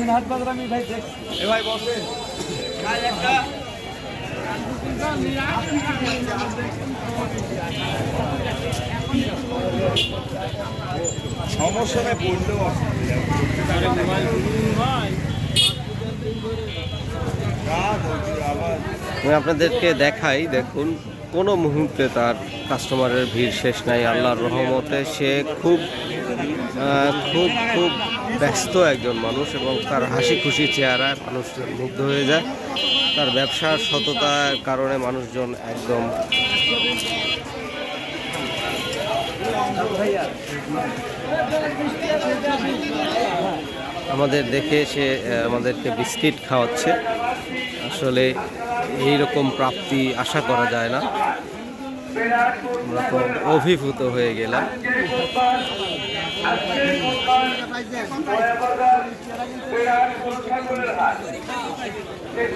বাজার আমি ভাই দেখছি। এ ভাই বসেন। আমি আপনাদেরকে দেখাই দেখুন কোনো মুহূর্তে তার কাস্টমারের ভিড় শেষ নাই। আল্লাহর রহমতে সে খুব আহ, খুব খুব ব্যস্ত একজন মানুষ এবং তার হাসি খুশি চেহারায় মানুষ মুগ্ধ হয়ে যায়। তার ব্যবসার সততার কারণে মানুষজন একদম আমাদের দেখে সে আমাদেরকে বিস্কিট খাওয়াচ্ছে। আসলে এই রকম প্রাপ্তি আশা করা যায় না। আমরা তো অভিভূত হয়ে গেলাম।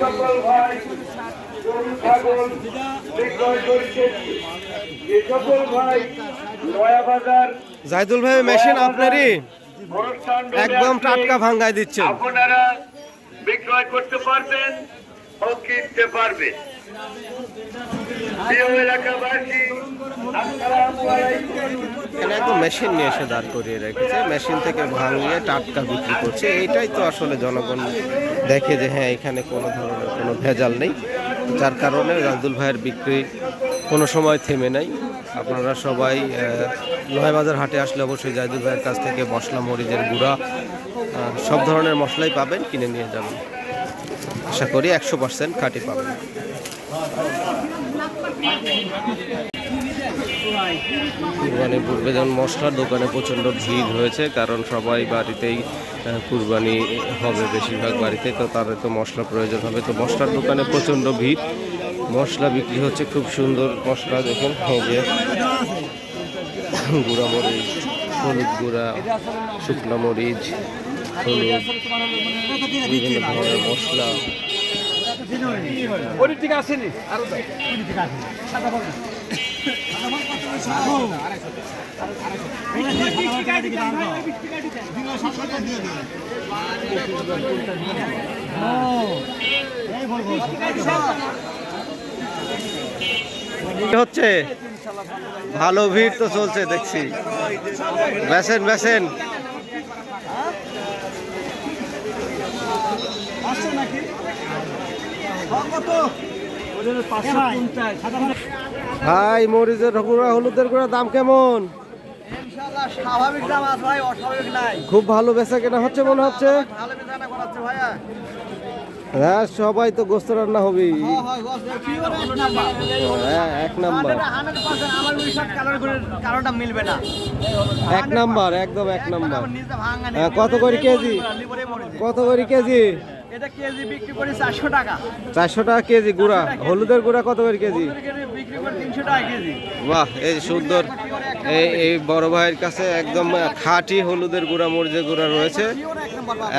সকল ভাই জাহিদুল ভাই মেশিন আপনারই? একদম টাটকা ভাঙ্গাই দিচ্ছেন। আপনারা বিক্রয় করতে পারবেন ও কিনতে পারবেন। এখানে একদম মেশিন নিয়ে এসে দাঁড় করিয়ে রেখেছে। মেশিন থেকে ভাঙিয়ে টাটকা বিক্রি করছে। এইটাই তো আসলে জনগণ দেখে যে হ্যাঁ এখানে কোনো ধরনের কোনো ভেজাল নেই। যার কারণে রাজদুল ভাইয়ের বিক্রি কোনো সময় থেমে নাই। আপনারা সবাই নয়বাজার হাটে আসলে অবশ্যই জাহিদুল ভাইয়ের কাছ থেকে মশলা, মরিচের গুঁড়া সব ধরনের মশলাই পাবেন, কিনে নিয়ে যাবেন। আশা করি একশো পার্সেন্ট খাঁটি পাবেন। কুরবানি পূর্বে যেমন মশলার দোকানে প্রচণ্ড ভিড় হয়েছে, কারণ সবাই বাড়িতেই কুরবানি হবে বেশিরভাগ বাড়িতে, তো তাদের তো মশলা প্রয়োজন হবে। তো মশলার দোকানে প্রচণ্ড ভিড়। মশলা বিক্রি হচ্ছে খুব সুন্দর মশলা, দেখুন, এই যে গুঁড়া মরিচ, হলুদ গুঁড়া, শুকনো মরিচ, হলুদ, বিভিন্ন ধরনের মশলা। ওটি ঠিক আসেনি? হচ্ছে ভালো ভিড় তো চলছে দেখছি। বেসেন বেসেন ভাই মরিচের গুঁড়া হলুদের গুঁড়া দাম কেমন? খুব ভালো বেচা কেনা হচ্ছে মনে হচ্ছে? হ্যাঁ সবাই তো গোস্ত রান্না হবেই। হয় এক নাম্বার। এক নাম্বার করে একদম এক নাম্বার হ্যাঁ, কত করে কেজি? কত করে কেজি? এটা কেজি বিক্রি করি চারশো টাকা। চারশো টাকা কেজি গুঁড়া। হলুদের গুঁড়া কত করে কেজি? বিক্রি করে তিনশো টাকা কেজি। বাহ এই সুন্দর। এই এই বড় ভাইয়ের কাছে একদম খাঁটি হলুদের গুঁড়া মরিচের গুঁড়া রয়েছে।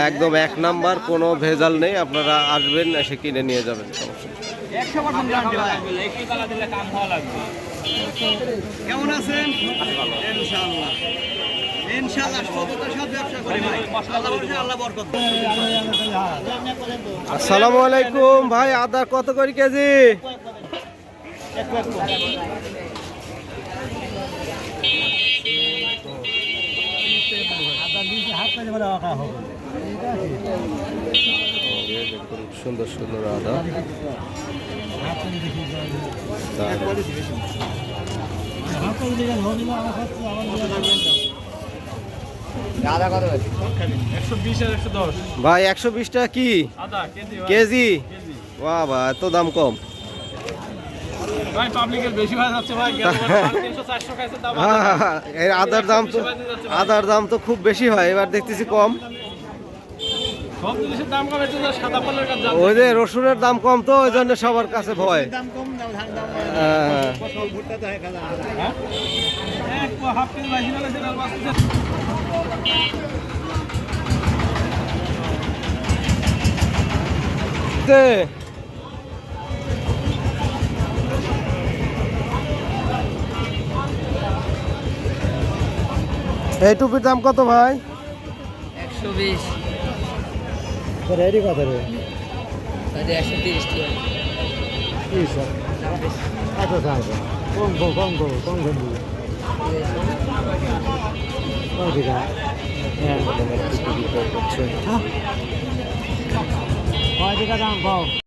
একদম এক নাম্বার কোনো ভেজাল নেই। আপনারা আসবেন এসে কিনে নিয়ে যাবেন। একশো পার্সেন্ট গ্যারান্টি ভাই। কেমন আছেন? ইনশাআল্লাহ। আসসালামু আলাইকুম ভাই আদা কত করে কেজি সুন্দর সুন্দর আদা দারুণ। একশো বিশ আর একশো দশ ভাই একশো বিশ টাকা কি? কেজি? বাহ এত দাম কম। আদার দাম তো আদার দাম তো খুব বেশি হয় এবার দেখতেছি কম। ওই যে রসুনের দাম কম তো ওই জন্য সবার কাছে ভয়। হ্যাঁ, এই টুপির দাম কত ভাই? একশো বিশ। কথা রে। একশো তিরিশ এত থাকবে কম কম কম কম কম কম দিবে কম দিকা হ্যাঁ বিক্রি করছে কয় টাকা দাম কম